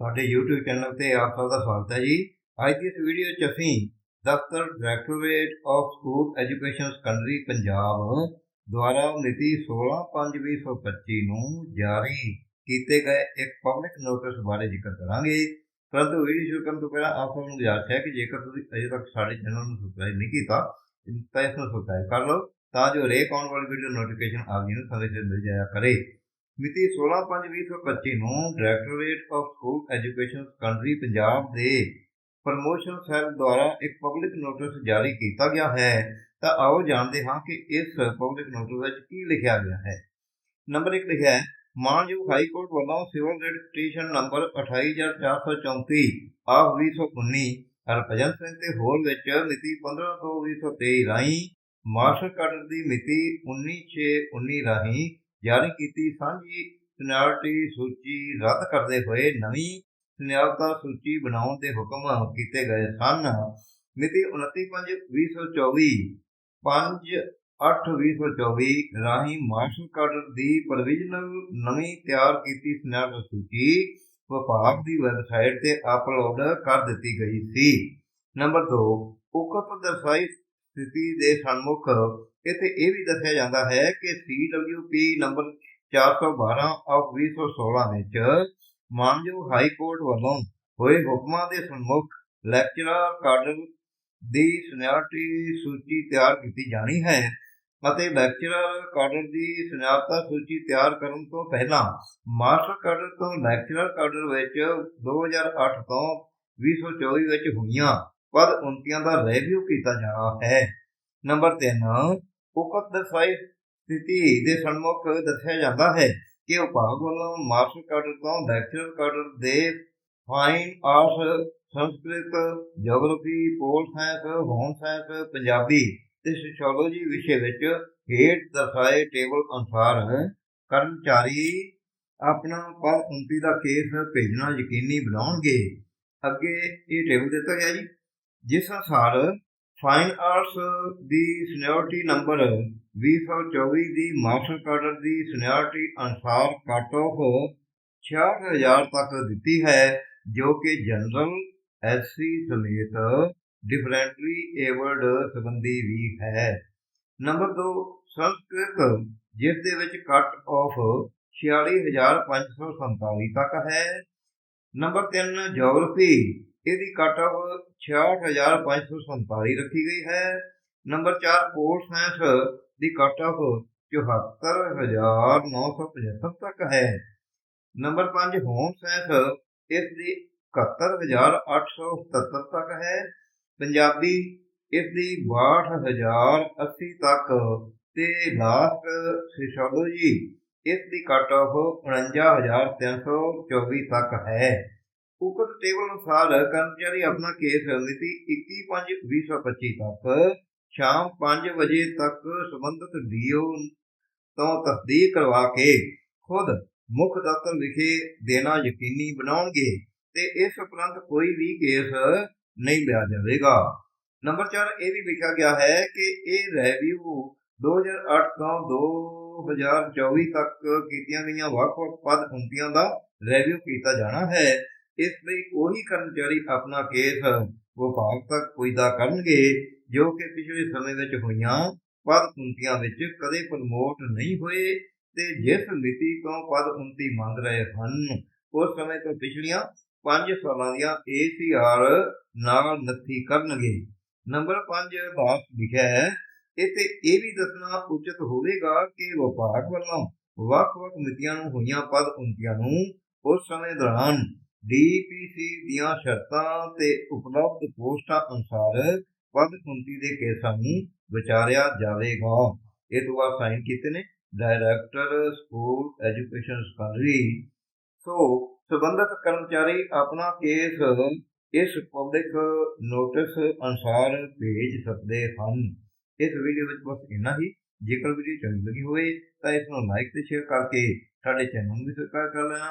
ਤੁਹਾਡੇ YouTube channel ਤੇ ਆਪ ਸਭ ਦਾ ਸਵਾਗਤ ਹੈ ਜੀ। ਅੱਜ ਦੀ ਇਸ ਵੀਡੀਓ 'ਚ ਅਸੀਂ ਦਫ਼ਤਰ directorate of school education secondary Punjab ਦੁਆਰਾ ਮਿਤੀ 16/5/2025 ਨੂੰ ਜਾਰੀ ਕੀਤੇ ਗਏ ਇੱਕ ਪਬਲਿਕ ਨੋਟਿਸ ਬਾਰੇ ਜ਼ਿਕਰ ਕਰਾਂਗੇ। ਪਰੰਤੂ ਵੀਡੀਓ ਸ਼ੁਰੂ ਕਰਨ ਤੋਂ ਪਹਿਲਾਂ ਆਪ ਸਭ ਨੂੰ ਗੁਜ਼ਾਰਿਸ਼ ਹੈ ਕਿ ਜੇਕਰ ਤੁਸੀਂ ਅਜੇ ਤੱਕ ਸਾਡੇ ਚੈਨਲ ਨੂੰ ਸਬਸਕ੍ਰਾਈਬ ਨਹੀਂ ਕੀਤਾ, ਤਾਂ ਇਸ ਨੂੰ ਸਬਸਕ੍ਰਾਈਬ ਕਰ ਲਓ, ਤਾਂ ਜੋ ਰੇਕ ਆਉਣ ਵਾਲੀ ਵੀਡੀਓ ਨੋਟੀਫਿਕੇਸ਼ਨ ਆਪ ਜੀ ਨੂੰ ਸਮੇਂ ਸਿਰ ਮਿਲ ਜਾਇਆ ਕਰੇ। ਮਿਤੀ 16/5/2025 ਨੂੰ directorate of school education secondary Punjab ਦੇ ਪ੍ਰਮੋਸ਼ਨ ਸੈੱਲ ਦੁਆਰਾ ਇੱਕ ਪਬਲਿਕ ਨੋਟਿਸ ਜਾਰੀ ਕੀਤਾ ਗਿਆ ਹੈ। ਤਾਂ ਆਓ ਜਾਣਦੇ ਹਾਂ ਕਿ ਇਸ ਪਬਲਿਕ ਨੋਟਿਸ ਵਿੱਚ ਕੀ ਲਿਖਿਆ ਗਿਆ ਹੈ। ਨੰਬਰ 1 ਲਿਖਿਆ ਹੈ, ਮਾਨਯੋਗ ਹਾਈ ਕੋਰਟ ਵੱਲੋਂ civil writ petition number 28434 of 2019 Harbhajan Singh ਤੇ ਹੋਰ ਵਿੱਚ ਮਿਤੀ 15 ਤੋਂ 2023 ਰਾਹੀਂ ਮਾਸਟਰ ਕਾਰਡ ਦੀ ਮਿਤੀ 19/6/19 ਰਾਹੀਂ ਜਾਰੀ ਕੀਤੀ ਸਾਂਝੀ ਸੀਨੀਅਰਟੀ ਸੂਚੀ ਰੱਦ ਕਰਦੇ ਹੋਏ ਨਵੀਂ ਸੀਨੀਅਰਤਾ ਸੂਚੀ ਬਣਾਉਣ ਦੇ ਹੁਕਮ ਕੀਤੇ ਗਏ ਸਨ। ਮਿਤੀ 29/5/2024 5/8/2024 ਰਾਹੀਂ ਮਾਰਸ਼ਲ ਕਾਰਡ ਦੀ ਪ੍ਰੋਵੀਜ਼ਨਲ ਨਵੀਂ ਤਿਆਰ ਕੀਤੀ ਸੀਨੀਅਰਤਾ ਸੂਚੀ ਵਿਭਾਗ ਦੀ ਵੈਬਸਾਈਟ ਤੇ ਅਪਲੋਡ ਕਰ ਦਿੱਤੀ ਗਈ ਸੀ। ਨੰਬਰ 2 ਉਕਤ ਦਰਸਾਈ ਸਥਿਤੀ ਦੇ ਸਨਮੁਖ ਇੱਥੇ ਇਹ ਵੀ ਦੱਸਿਆ ਜਾਂਦਾ ਹੈ ਕਿ CWP ਨੰਬਰ 412 ਆਫ 2016 ਵਿੱਚ ਮਾਨਯੋਗ ਹਾਈ ਕੋਰਟ ਵੱਲੋਂ ਹੋਏ ਹੁਕਮਾਂ ਦੇ ਸਨਮੁਖ ਲੈਕਚਰਰ ਕਾਡਰ ਦੀ ਸੀਨੀਅਰਟੀ ਸੂਚੀ ਤਿਆਰ ਕੀਤੀ ਜਾਣੀ ਹੈ ਅਤੇ ਲੈਕਚਰਰ ਕਾਡਰ ਦੀ ਸੀਨੀਅਰਤਾ ਸੂਚੀ ਤਿਆਰ ਕਰਨ ਤੋਂ ਪਹਿਲਾਂ ਮਾਸਟਰ ਕਾਡਰ ਤੋਂ ਲੈਕਚਰਰ ਕਾਡਰ ਵਿੱਚ 2008 ਤੋਂ 2024 ਵਿੱਚ ਹੋਈਆਂ। ਪਦ ਉਨਤੀਆਂ ਦਾ ਰਿਵਿਊ ਕੀਤਾ ਜਾਣਾ ਹੈ। ਨੰਬਰ 3 ਉਕਤ ਦਰਸਾਈ ਸਥਿਤੀ ਦੇ ਸਨਮੁਖ ਦੱਸਿਆ ਜਾਂਦਾ ਹੈ ਕਿ ਵਿਭਾਗ ਵੱਲੋਂ ਮਾਸਟਰ ਕਾਡਰ ਤੋਂ ਲੈਕਚਰਰ ਕਾਡਰ ਦੇ fine arts Sanskrit geography pol science home science Punjabi ਤੇ ਸੋਸ਼ੀਓਲੋਜੀ ਵਿਸ਼ੇ ਵਿੱਚ ਹੇਠ ਦਰਸਾਏ ਟੇਬਲ ਅਨੁਸਾਰ ਕਰਮਚਾਰੀ ਆਪਣਾ ਪਦ ਉਨਤੀ ਦਾ ਕੇਸ ਭੇਜਣਾ ਯਕੀਨੀ ਬਣਾਉਣਗੇ। ਅੱਗੇ ਇਹ ਟੇਬਲ ਦਿੱਤਾ ਗਿਆ ਜੀ। ਜਿਸ ਅਨੁਸਾਰ ਫਾਈਨ ਆਰਟਸ ਦੀ ਸੀਨੀਅਰਟੀ ਨੰਬਰ 2024 ਦੀ ਮਾਸਟਰ ਕਾਡਰ ਦੀ ਸੀਨੀਅਰਟੀ ਅਨੁਸਾਰ ਕੱਟ ਆਫ 66000 ਤੱਕ ਦਿੱਤੀ ਹੈ, ਜੋ ਕਿ ਜਨਰਲ ਐਸਸੀ ਸਮੇਤ ਡਿਫਰੈਂਟਲੀ ਏਬਲਡ ਸੰਬੰਧੀ ਵੀ ਹੈ। ਨੰਬਰ 2 ਸੰਸਕ੍ਰਿਤ, ਜਿਸ ਦੇ ਵਿੱਚ ਕੱਟ ਆਫ 46547 ਤੱਕ ਹੈ। ਨੰਬਰ 3 ਜੀਓਗ੍ਰਾਫੀ ਇਹਦੀ ਕੱਟ ਆਫ 66547 ਰੱਖੀ ਗਈ ਹੈ। ਨੰਬਰ 4 ਪੋਲ ਸਾਇੰਸ ਦੀ ਕੱਟ ਆਫ 74975 ਤੱਕ ਹੈ। ਨੰਬਰ 5 ਹੋਮ ਸਾਇੰਸ ਇਸ ਦੀ 71877 ਤੱਕ ਹੈ। ਪੰਜਾਬੀ ਇਸ ਦੀ 62080 ਤੱਕ ਤੇ ਲਾਸਟ ਸੋਸ਼ੀਓਲੋਜੀ ਇਸ ਦੀ ਕੱਟ ਆਫ 49324 ਤੱਕ ਹੈ। ਉਕਤ ਟੇਬਲ ਅਨੁਸਾਰ ਕਰਮਚਾਰੀ ਆਪਣਾ ਕੇਸ ਮਿਤੀ 21/5/2025 ਤੱਕ ਸ਼ਾਮ 5 ਵਜੇ ਤੱਕ ਸੰਬੰਧਿਤ ਡੀਓ ਤੋਂ ਤਸਦੀਕ ਕਰਵਾ ਕੇ ਖੁਦ ਮੁੱਖ ਦਫ਼ਤਰ ਵਿਖੇ ਦੇਣਾ ਯਕੀਨੀ ਬਣਾਉਣਗੇ ਤੇ ਇਸ ਉਪਰੰਤ ਕੋਈ ਵੀ ਕੇਸ ਨਹੀਂ ਲਿਆ ਜਾਵੇਗਾ। ਨੰਬਰ 4 ਇਹ ਵੀ ਲਿਖਿਆ ਗਿਆ ਹੈ ਕਿ ਇਹ ਰਿਵਿਊ 2008 ਤੋਂ 2024 ਤੱਕ ਕੀਤੀਆਂ ਗਈਆਂ ਵੱਖ-ਵੱਖ ਪਦ ਹੁੰਦੀਆਂ ਦਾ ਰਿਵਿਊ ਕੀਤਾ ਜਾਣਾ ਹੈ। ਇਸ ਲਈ ਉਹੀ ਕਰਮਚਾਰੀ ਆਪਣਾ ਕੇਸ ਵਿਭਾਗ ਤੱਕ ਪੁੱਜਦਾ ਕਰਨਗੇ, ਜੋ ਕਿ ਪਿਛਲੇ ਸਮੇਂ ਵਿੱਚ ਹੋਈਆਂ ਪਦ ਉਨਤੀਆਂ ਵਿੱਚ ਕਦੇ ਪ੍ਰਮੋਟ ਨਹੀਂ ਹੋਏ ਤੇ ਜਿਸ ਮਿਤੀ ਤੋਂ ਪਦ ਉਨਤੀ ਮੰਗ ਰਹੇ ਹਨ, ਉਸ ਸਮੇਂ ਤੋਂ ਪਿਛਲੀਆਂ 5 ਸਾਲਾਂ ਦੀਆਂ ACR ਨਾਲ ਨੱਥੀ ਕਰਨਗੇ। ਨੰਬਰ 5 ਬਾਤ ਲਿਖਿਆ ਹੈ, ਇੱਥੇ ਇਹ ਵੀ ਦੱਸਣਾ ਉਚਿਤ ਹੋਵੇਗਾ ਕਿ ਵਿਭਾਗ ਵੱਲੋਂ ਵੱਖ-ਵੱਖ ਮਿਤੀਆਂ ਨੂੰ ਹੋਈਆਂ ਪਦ ਉਨਤੀਆਂ ਨੂੰ ਉਸ ਸਮੇਂ ਦੌਰਾਨ ਡੀਪੀਸੀ ਦੀਆਂ ਸ਼ਰਤਾਂ ਤੇ ਉਪਲਬਧ ਪੋਸਟਾਂ ਅਨੁਸਾਰ ਪਦ ਉਨਤੀ ਦੇ ਕੇਸਾਂ ਨੂੰ ਵਿਚਾਰਿਆ ਜਾਵੇਗਾ। ਇਹ ਤੋਂ ਬਾਅਦ ਸਾਈਨ ਕੀਤੇ ਨੇ director school education secondary so ਸਬੰਧਤ ਕਰਮਚਾਰੀ ਆਪਣਾ ਕੇਸ ਇਸ ਪਬਲਿਕ ਨੋਟਿਸ ਅਨੁਸਾਰ ਭੇਜ ਸਕਦੇ ਹਨ। ਇਸ ਵੀਡੀਓ ਵਿੱਚ ਬਸ ਇੰਨਾ ਹੀ। ਜੇਕਰ ਵੀਡੀਓ ਚੰਗੀ ਲੱਗੀ ਹੋਵੇ ਤਾਂ ਇਸ ਨੂੰ ਲਾਈਕ ਤੇ ਸ਼ੇਅਰ ਕਰਕੇ ਸਾਡੇ ਚੈਨਲ ਨੂੰ ਵੀ ਸਬਸਕ੍ਰਾਈਬ ਕਰ ਲੈਣਾ।